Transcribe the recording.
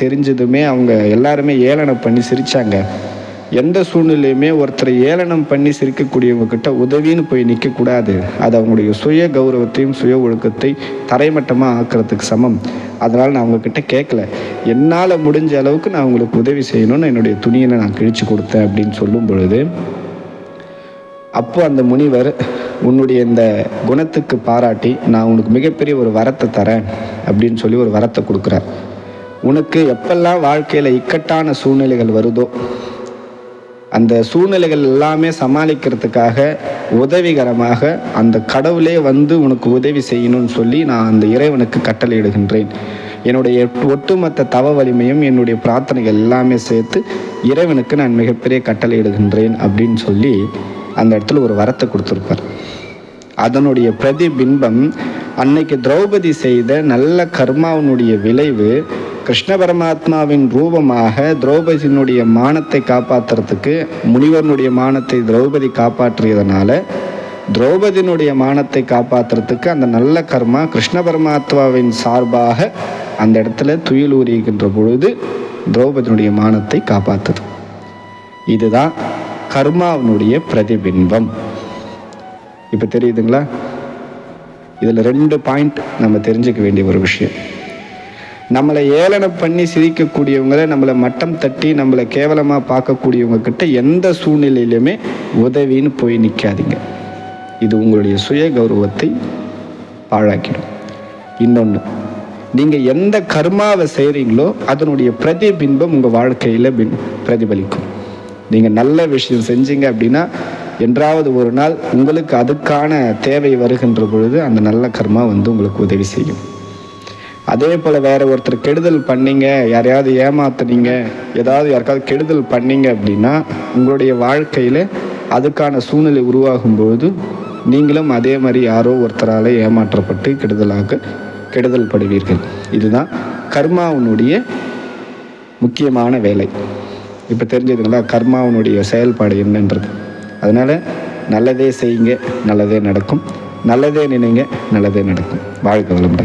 தெரிஞ்சதுமே அவங்க எல்லாருமே ஏளனம் பண்ணி சிரித்தாங்க எந்த சூழ்நிலையுமே ஒருத்தரை ஏளனம் பண்ணி சிரிக்கக்கூடியவங்கக்கிட்ட உதவின்னு போய் நிற்கக்கூடாது அது அவங்களுடைய சுய கௌரவத்தையும் சுய ஒழுக்கத்தை தரைமட்டமாக ஆக்கிறதுக்கு சமம். அதனால் நான் அவங்கக்கிட்ட கேட்கல என்னால் முடிஞ்ச அளவுக்கு நான் அவங்களுக்கு உதவி செய்யணும்னு என்னுடைய துணியை நான் கிழிச்சு கொடுத்தேன் அப்படின்னு சொல்லும் பொழுது அப்போ அந்த முனிவர் உன்னுடைய இந்த குணத்துக்கு பாராட்டி நான் உனக்கு மிகப்பெரிய ஒரு வரத்தை தரேன் அப்படின்னு சொல்லி ஒரு வரத்தை கொடுக்குறார். உனக்கு எப்பெல்லாம் வாழ்க்கையில் இக்கட்டான சூழ்நிலைகள் வருதோ அந்த சூழ்நிலைகள் எல்லாமே சமாளிக்கிறதுக்காக உதவிகரமாக அந்த கடவுளே வந்து உனக்கு உதவி செய்யணும்னு சொல்லி நான் அந்த இறைவனுக்கு கட்டளையிடுகின்றேன். என்னுடைய ஒட்டுமொத்த தவ வலிமையும் என்னுடைய பிரார்த்தனைகள் எல்லாமே சேர்த்து இறைவனுக்கு நான் மிகப்பெரிய கட்டளையிடுகின்றேன் அப்படின்னு சொல்லி அந்த இடத்துல ஒரு வரத்தை கொடுத்துருப்பார். அதனுடைய பிரதிபிம்பம் அன்னைக்கு திரௌபதி செய்த நல்ல கர்மாவினுடைய விளைவு கிருஷ்ண பரமாத்மாவின் ரூபமாக திரௌபதியினுடைய மானத்தை காப்பாற்றுறதுக்கு முனிவனுடைய மானத்தை திரௌபதி காப்பாற்றியதனால திரௌபதியினுடைய மானத்தை காப்பாற்றுறதுக்கு அந்த நல்ல கர்மா கிருஷ்ண பரமாத்மாவின் சார்பாக அந்த இடத்துல துயில் உரிகின்ற பொழுது திரௌபதியினுடைய மானத்தை காப்பாற்றுது இதுதான் கர்மாவினுடைய பிரதிபிம்பம். இப்போ தெரியுதுங்களா? இதில் ரெண்டு பாயிண்ட் நம்ம தெரிஞ்சுக்க வேண்டிய ஒரு விஷயம். நம்மளை ஏளனம் பண்ணி சிரிக்கக்கூடியவங்களை நம்மளை மட்டம் தட்டி நம்மளை கேவலமாக பார்க்கக்கூடியவங்க கிட்ட எந்த சூழ்நிலையிலுமே உதவின்னு போய் நிற்காதீங்க இது உங்களுடைய சுய கௌரவத்தை பாழாக்கிடும். இன்னொன்று நீங்கள் எந்த கர்மாவை செய்கிறீங்களோ அதனுடைய பிரதிபிம்பம் உங்கள் வாழ்க்கையில் பின் பிரதிபலிக்கும். நீங்கள் நல்ல விஷயம் செஞ்சீங்க அப்படின்னா என்றாவது ஒரு நாள் உங்களுக்கு அதுக்கான தேவை வருகின்ற பொழுது அந்த நல்ல கர்மா வந்து உங்களுக்கு உதவி செய்யும். அதே போல் வேறு ஒருத்தர் கெடுதல் பண்ணீங்க யாரையாவது ஏமாத்துனீங்க ஏதாவது யாருக்காவது கெடுதல் பண்ணீங்க அப்படின்னா உங்களுடைய வாழ்க்கையில் அதுக்கான சூழ்நிலை உருவாகும்போது நீங்களும் அதே மாதிரி யாரோ ஒருத்தரால் ஏமாற்றப்பட்டு கெடுதலாக கெடுதல் படுவீர்கள். இதுதான் கர்மாவினுடைய முக்கியமான வேலை. இப்போ தெரிஞ்சதுங்களா கர்மாவினுடைய செயல்பாடு என்னன்றது. அதனால் நல்லதே செய்யுங்க நல்லதே நடக்கும். நல்லதே நினைங்க நல்லதே நடக்கும். வாழ்க்கை வளமுடன்.